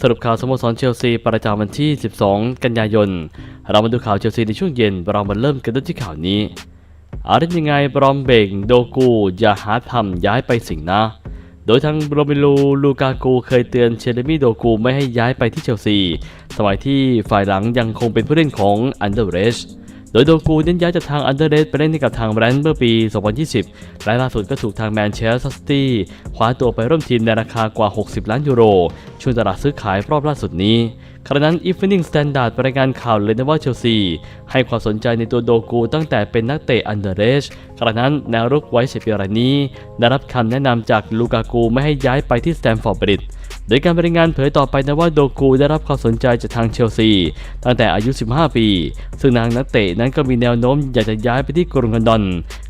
สรุปข่าวสโมสรเชลซีประจำวันที่ 12 กันยายน เรามาดูข่าวเชลซีในช่วงเย็น เรามาเริ่มกันด้วยที่ข่าวนี้อาร์ตยังไงบรอมเบงโดกูอย่าหาทำย้ายไปสิงห์นะ โดยทางโรเมลูลูกากูเคยเตือนเชเลมี่โดกูไม่ให้ย้ายไปที่เชลซี สมัยที่ฝ่ายหลังยังคงเป็นผู้เล่นของอันเดอร์เรช โดยโดกูเน้นย้ายจากทางอันเดอร์เรสไปเล่นให้กับทางแบรนด์เมื่อปี 2020 และล่าสุดก็ถูกทางแมนเชสเตอร์ซิตี้คว้าตัวไปร่วมทีมในราคากว่า 60 ล้านยูโรช่วงตลาดซื้อขายรอบล่าสุดนี้ ขณะนั้น Evening Standard รายงานข่าวเลยนะว่าเชลซี ให้ความสนใจในตัวโดกูตั้งแต่เป็นนักเตะอันเดอร์เรสขณะนั้นแนวรุกไว้เฉปีรานีได้รับคำแนะนำจากลูกากูไม่ให้ย้ายไปที่สแตมฟอร์ดบริดโดยการบรายงานเผยต่อไปนะว่าโดกูได้รับความสนใจจากทางเชลซี ตั้งแต่อายุ 15 ปี ซึ่งนางนักเตะนั้นก็มีแนวโน้มอยากจะย้ายไปที่กรุงลอนดอน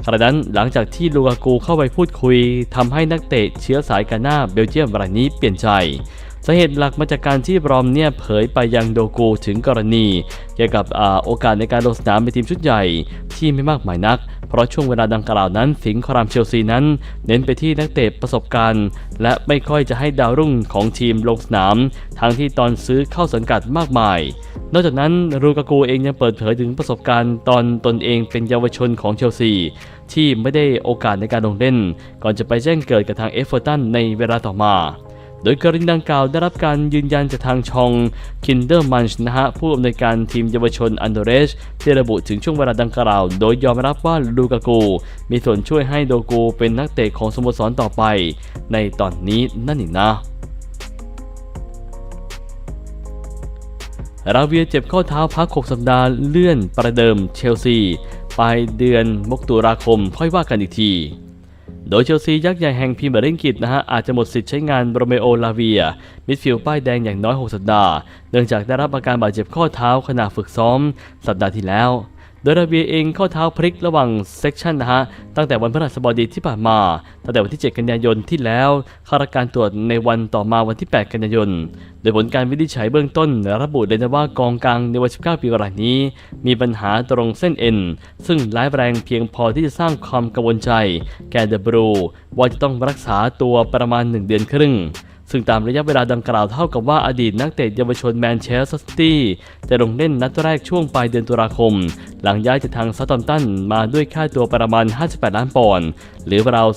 ขณะนั้นหลังจากที่ลูกากูเข้าไปพูดคุยทำให้นักเตะเชื้อสายกาหน้าเบลเยียมรายนี้เปลี่ยนใจ สาเหตุหลักมาจากการที่บรอมเนี่ยเผยไปยังโดกูถึงกรณี เกี่ยวกับอโอกาสในการลงสนามเป็นทีมชุดใหญ่ที่ไม่มากมายนัก เพราะช่วงเวลาดังกล่าวนั้นสิงห์ครามเชลซีนั้น เน้นไปที่นักเตะประสบการณ์ และไม่ค่อยจะให้ดาวรุ่งของทีมลงสนาม ทั้งที่ตอนซื้อเข้าสังกัดมากมาย นอกจากนั้นรูกากูเองยังเปิดเผยถึงประสบการณ์ตอนตนเองเป็นเยาวชนของเชลซีที่ไม่ได้โอกาสในการลงเล่น ก่อนจะไปแจ้งเกิดกับทางเอฟเวอร์ตันในเวลาต่อมา โดยกรณีดังกล่าวได้รับการยืนยันจากทางชองคินเดอร์มันช์นะฮะผู้อำนวยการทีมเยาวชนอันโดเรสที่ระบุถึงช่วงเวลาดังกล่าว โดยยอมรับว่าลูกากูมีส่วนช่วยให้โดกูเป็นนักเตะของสโมสรต่อไป ในตอนนี้นั่นเองนะราเวียเจ็บข้อเท้าพัก 6 สัปดาห์เลื่อนประเดิมเชลซี ปลายเดือนมกราคมค่อยว่ากันอีกที โดยเชลซียักษ์ใหญ่แห่งพรีเมียร์ลีกอังกฤษนะฮะอาจจะหมดสิทธิ์ใช้งานโรเมโอลาเวีย มิดฟิลด์ป้ายแดงอย่างน้อย 6 สัปดาห์ เนื่องจากได้รับอาการบาดเจ็บข้อเท้าขณะฝึกซ้อม สัปดาห์ที่แล้ว โดยลาเวียเองข้อเท้าพลิกระหว่างเซกชันนะฮะ ตั้งแต่วันพฤหัสบดีที่ผ่านมา ตั้งแต่วันที่ 7 กันยายนที่แล้วเข้ารับการตรวจในวันต่อมาวันที่ 8 กันยายน โดยผลการวินิจฉัยเบื้องต้น ระบุเลยนะว่ากองกลางในวัย 19 ปีรายนี้ มีปัญหาตรงเส้นเอ็น ซึ่งร้ายแรงเพียงพอที่จะสร้างความกังวลใจ แก่เดบรูว่าจะต้องรักษาตัวประมาณ 1 เดือนครึ่ง ซึ่งตามระยะเวลาดังกล่าวเท่ากับว่าอดีตนักเตะเยาวชนแมนเชสเตอร์ซิตี้จะลงเล่นนัดแรกช่วงปลายเดือนตุลาคม หลังย้ายจากทางซัตตัมตันมาด้วยค่าตัวประมาณ 58 ล้านปอนด์หรือราว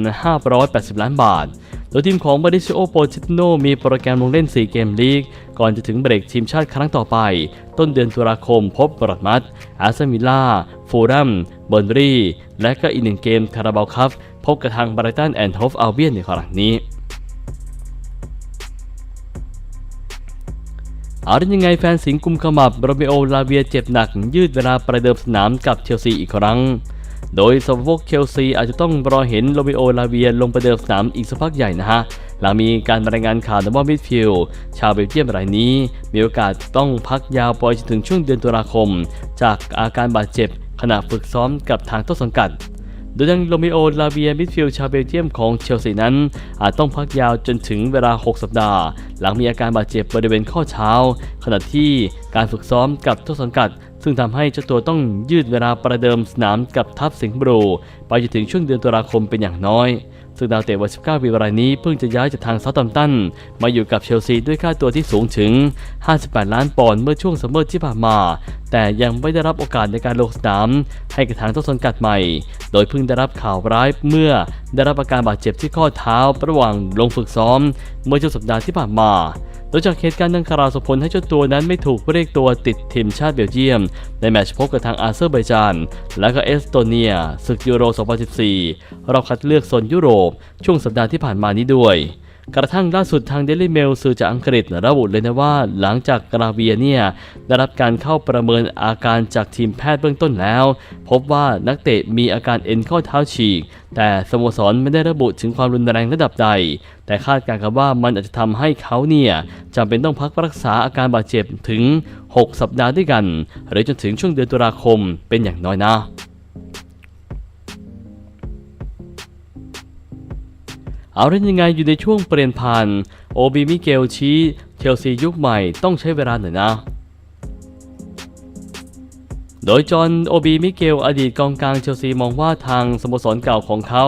2,580 ล้านบาท โดยทีมของบริซิโอโปชิตโนมีโปรแกรมลงเล่น 4 เกมลีก ก่อนจะถึงเบรกทีมชาติครั้งต่อไป ต้นเดือนตุลาคมพบบรอดมัดอาร์เซนวิล่า ฟูรัมเบอร์นรีและก็อีกหนึ่งเกมคาราบาวคัพพบกับทางบร g ตันแอนด์โฮฟอัลเบียนในครั้งนี้ เอาได้ยังไงแฟนสิงห์กุมขมับโรเมโอลาเวียเจ็บหนัก ยืดเวลาประเดิมสนามกับเชลซีอีกครั้ง โดยสวกเชลซีอาจจะต้องรอเห็นโรเมโอลาเวียลงประเดิมสนามอีกสักพักใหญ่นะฮะหลังมีการรายงานข่าวนะว่ามิดฟิลด์ชาวเบลเยียมรายนี้ มีโอกาสต้องพักยาวไปจนถึงช่วงเดือนตุลาคม จากอาการบาดเจ็บขณะฝึกซ้อมกับทางต้นสังกัด โดยทางโรมิโอ ลาเวียมิดฟิลด์ชาวเบลเยียมของเชลซีนั้น อาจต้องพักยาวจนถึงเวลา 6 สัปดาห์ หลังมีอาการบาดเจ็บบริเวณข้อเท้า ขณะที่การฝึกซ้อมกับต้นสังกัด ซึ่งทำให้เจ้าตัวต้องยืดเวลาประเดิมสนามกับทัพสิงห์บรูไปจนถึงช่วงเดือนตุลาคมเป็นอย่างน้อยซึ่งดาวเตะวัย 19 ปีรายนี้เพิ่งจะย้ายจากทางเซาท์แฮมตันมาอยู่กับเชลซีด้วยค่าตัวที่สูงถึง 58 ล้านปอนด์เมื่อช่วงซัมเมอร์ที่ผ่านมาแต่ยังไม่ได้รับโอกาสในการลงสนามให้กับทางต้นสังกัดใหม่ โดยเพิ่งได้รับข่าวร้ายเมื่อได้รับอาการบาดเจ็บที่ข้อเท้าระหว่างลงฝึกซ้อม เมื่อช่วงสัปดาห์ที่ผ่านมาโดยจากเหตุการณ์ดังกล่าวส่งผลให้เจ้าตัวนั้นไม่ถูกเรียกตัวติดทีมชาติเบลเยียม ในแมตช์พบกับทางอาเซอร์ไบจาน และก็เอสโตเนียศึกยูโร 2014รอบคัดเลือกโซนยุโรป ช่วงสัปดาห์ที่ผ่านมานี้ด้วย กระทั่งล่าสุดทางเดลิเมลสื่อจากอังกฤษระบุเลยนะว่า หลังจากกราเวียเนี่ยได้รับการเข้าประเมินอาการจากทีมแพทย์เบื้องต้นแล้ว พบว่านักเตะมีอาการเอ็นข้อเท้าฉีก แต่สโมสรไม่ได้ระบุถึงความรุนแรงระดับใด แต่คาดการณ์กันว่ามันอาจจะทำให้เขาเนี่ยจำเป็นต้องพักรักษาอาการบาดเจ็บถึง 6 สัปดาห์ด้วยกัน หรือจนถึงช่วงเดือนตุลาคมเป็นอย่างน้อยนะ เอาเล่นยังไงอยู่ในช่วงเปลี่ยนผ่าน โอบีมิเกลชี้เชลซียุคใหม่ต้องใช้เวลาหน่อยนะ โดยจอห์นโอบีมิเกลอดีตกองกลางเชลซีมองว่าทางสโมสรเก่าของเขา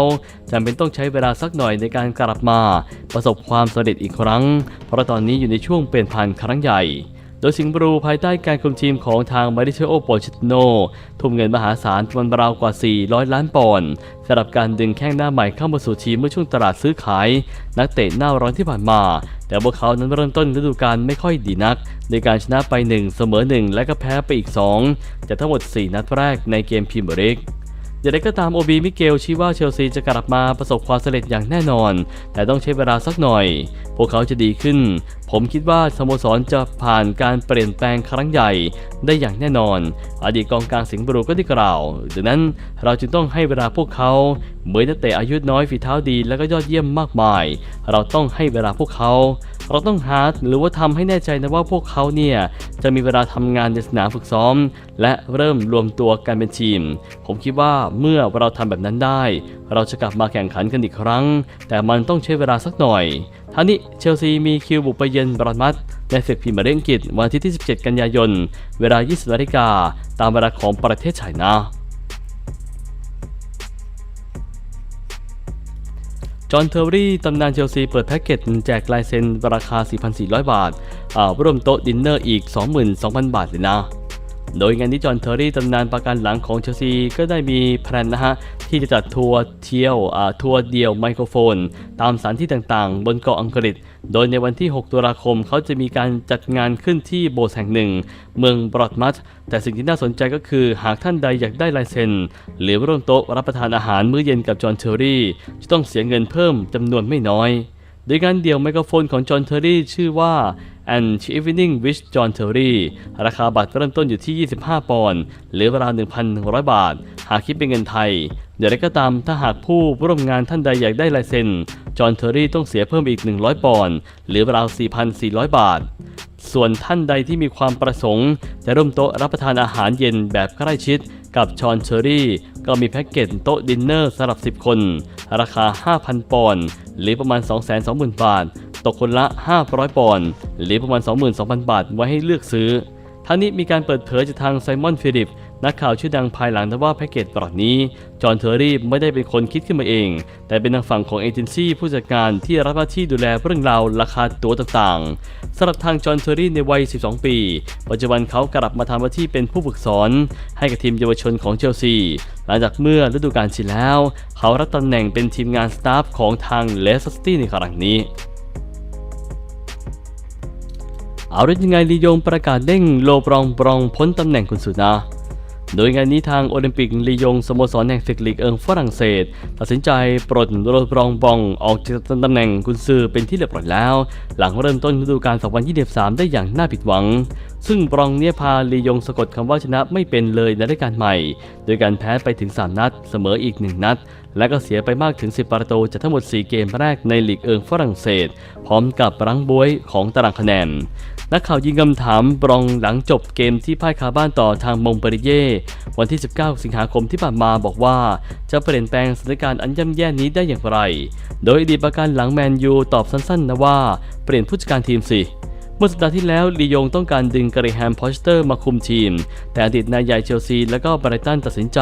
จำเป็นต้องใช้เวลาสักหน่อยในการกลับมา ประสบความสำเร็จอีกครั้ง เพราะตอนนี้อยู่ในช่วงเปลี่ยนผ่านครั้งใหญ่ โดยสิงห์บลูภายใต้การคุมทีมของทางมาริเชโอโปชิตโนทุ่มเงินมหาศาลรวมราวกว่า 400 ล้านปอนด์สำหรับการดึงแข้งหน้าใหม่เข้ามาสู่ทีมเมื่อช่วงตลาดซื้อขาย นักเตะหน้าร้อนที่ผ่านมา แต่พวกเขานั้นเริ่มต้นฤดูกาลไม่ค่อยดีนัก ในการชนะไป 1 เสมอ 1 และก็แพ้ไปอีก 2 จากทั้งหมด 4 นัดแรกในเกมพรีเมียร์ลีกอย่างไรก็ตามโอบีมิเกลชี้ว่าเชลซีจะกลับมาประสบความสำเร็จอย่างแน่นอน แต่ต้องใช้เวลาสักหน่อย พวกเขาจะดีขึ้น ผมคิดว่าสโมสรจะผ่านการเปลี่ยนแปลงครั้งใหญ่ได้อย่างแน่นอน อดีตกองกลางสิงห์บุรูก็ได้กล่าว ดังนั้นเราจึงต้องให้เวลาพวกเขาเหมือนนักเตะอายุน้อยฝีเท้าดีและก็ยอดเยี่ยมมากมาย เราต้องให้เวลาพวกเขา เราต้องหาหรือว่าทำให้แน่ใจนะว่าพวกเขาเนี่ยจะมีเวลาทำงานในสนามฝึกซ้อม และเริ่มรวมตัวกันเป็นทีม ผมคิดว่าเมื่อเราทำแบบนั้นได้ เราจะกลับมาแข่งขันกันอีกครั้ง แต่มันต้องใช้เวลาสักหน่อย ท่านี้เชลซีมีคิวบุกไปเยือนบรอนมัดในศึกพรีเมียร์ลีกอังกฤษวันที่ที่17กันยายน เวลา 20นาฬิกาตามเวลาของประเทศไชน่าจอห์นเทอร์รี่ตำนานเชลซีเปิดแพ็กเกจแจกลายเซ็นราคา 4,400 บาทอ่ารวมโต๊ะดินเนอร์อีก 22,000 บาทเลยนะ โดยงานนี้จอห์นเทอร์รี่ตำนานประกันหลังของเชลซีก็ได้มีแพลนนะฮะที่จะจัดทัวร์เที่ยวทัวร์เดียวไมโครโฟน ตามสถานที่ต่างๆ บนเกาะอังกฤษ โดยในวันที่ 6 ตุลาคมเขาจะมีการจัดงานขึ้นที่โบสถ์แห่งหนึ่ง เมืองบรอดมัตแต่สิ่งที่น่าสนใจก็คือหากท่านใดอยากได้ลายเซ็นหรือร่วมโต๊ะรับประทานอาหารมื้อเย็นกับจอห์นเทอร์รี่จะต้องเสียเงินเพิ่มจำนวนไม่น้อย โดยงานเดี่ยวไมโครโฟนของจอห์นเทอร์รี่ชื่อว่า An Evening with John Terry ราคาบัตรเริ่มต้นอยู่ที่ 25 ปอนด์หรือราว 1,100 บาท หากคิดเป็นเงินไทย เดี๋ยวไรก็ตามถ้าหากผู้ร่วมงานท่านใดอยากได้ลายเซ็น จอห์นเทอร์รี่ต้องเสียเพิ่มอีก 100 ปอนด์หรือราว 4,400 บาท ส่วนท่านใดที่มีความประสงค์ จะร่วมโต๊ะรับประทานอาหารเย็นแบบใกล้ชิด กับชอนเชอรี่ ก็มีแพ็กเกจโต๊ะดินเนอร์สำหรับ 10 คน ราคา 5,000 ปอนด์หรือประมาณ 220,000 บาท ตกคนละ 500 ปอนด์หรือประมาณ 22,000 บาทไว้ให้เลือกซื้อทั้งนี้มีการเปิดเผยจากทางไซมอนฟิลิป นักข่าวชื่อดังภายหลังนะว่าแพ็กเกจปรับนี้ จอห์นเทอร์รี่ไม่ได้เป็นคนคิดขึ้นมาเอง แต่เป็นทางฝั่งของเอเจนซี่ผู้จัดการที่รับหน้าที่ดูแลเรื่องราวราคาตั๋วต่างๆสำหรับทางจอห์นเทอร์รี่ในวัย 12 ปี ปัจจุบันเขากลับมาทำหน้าที่เป็นผู้ฝึกสอน ให้กับทีมเยาวชนของเชลซี หลังจากเมื่อฤดูกาลที่แล้ว เขารับตำแหน่งเป็นทีมงานสตาฟของทางเลสเตอร์ซิตี้ในครั้งนี้เอาได้ยังไงลียงประกาศเด้งโลบรองบรองพ้นตำแหน่งคุณสุนะ โดยงานนี้ทางโอลิมปิกลียงสโมสรแห่งศึกลีกเอิงฝรั่งเศส ตัดสินใจปลดโรบรองบองออกจากตำแหน่งกุนซือเป็นที่เรียบร้อยแล้ว หลังเริ่มต้นฤดูกาล 2023 ได้อย่างน่าผิดหวังซึ่งบรองเนี่ยพาลียงสะกดคำว่าชนะไม่เป็นเลยในรายการใหม่ โดยการแพ้ไปถึง 3 นัด เสมออีก 1 นัด และก็เสียไปมากถึง 10 ประตูจากทั้งหมด 4 เกมแรกในลีกเอิงฝรั่งเศส พร้อมกับรังบวยของตารางคะแนนนักข่าวยิงคำถามบรองหลังจบเกมที่พ่ายคาบ้านต่อทางมงเปริเย่วันที่ 19 สิงหาคมที่ผ่านมาบอกว่า จะเปลี่ยนแปลงสถานการณ์อันย่ำแย่นี้ได้อย่างไร โดยอดีตประกันหลังแมนยูตอบสั้นๆนะว่า เปลี่ยนผู้จัดการทีมสิ เมื่อสัปดาห์ที่แล้วลียงต้องการดึงกริแฮมพอสเตอร์มาคุมทีม แต่อดีตนายใหญ่เชลซีและก็ไบรตันตัดสินใจ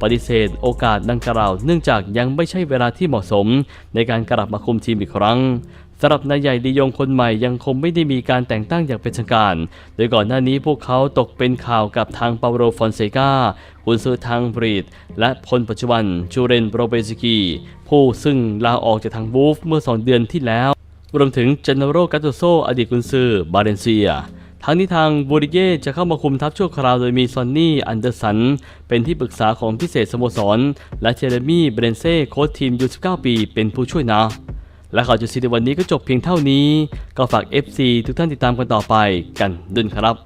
ปฏิเสธโอกาสดังกล่าวเนื่องจากยังไม่ใช่เวลาที่เหมาะสม ในการกลับมาคุมทีมอีกครั้งสำหรับนายใหญ่ลียงคนใหม่ยังคงไม่ได้มีการแต่งตั้งอย่างเป็นทางการ โดยก่อนหน้านี้พวกเขาตกเป็นข่าวกับทางเปาโรฟอนเซกากุนซือทางบรีด และคนปัจจุบันจูเรนโรเบซิกีผู้ซึ่งลาออกจากทางบูฟเมื่อ2เดือนที่แล้ว รวมถึงเจเนโรกาโตโซอดีตกุนซือบาเลนเซียทั้งนี้ทางบูริเย่จะเข้ามาคุมทัพชั่วคราวโดยมีซอนนี่ อันเดอร์สัน เป็นที่ปรึกษาของพิเศษสโมสร และเจเรมี่ เบรนเซ่โค้ชทีมยู19 ปี เป็นผู้ช่วยนะ และข่าวจุดซีในวันนี้ก็จบเพียงเท่านี้ ก็ฝาก FC ทุกท่านติดตามกันต่อไปกันดุนครับ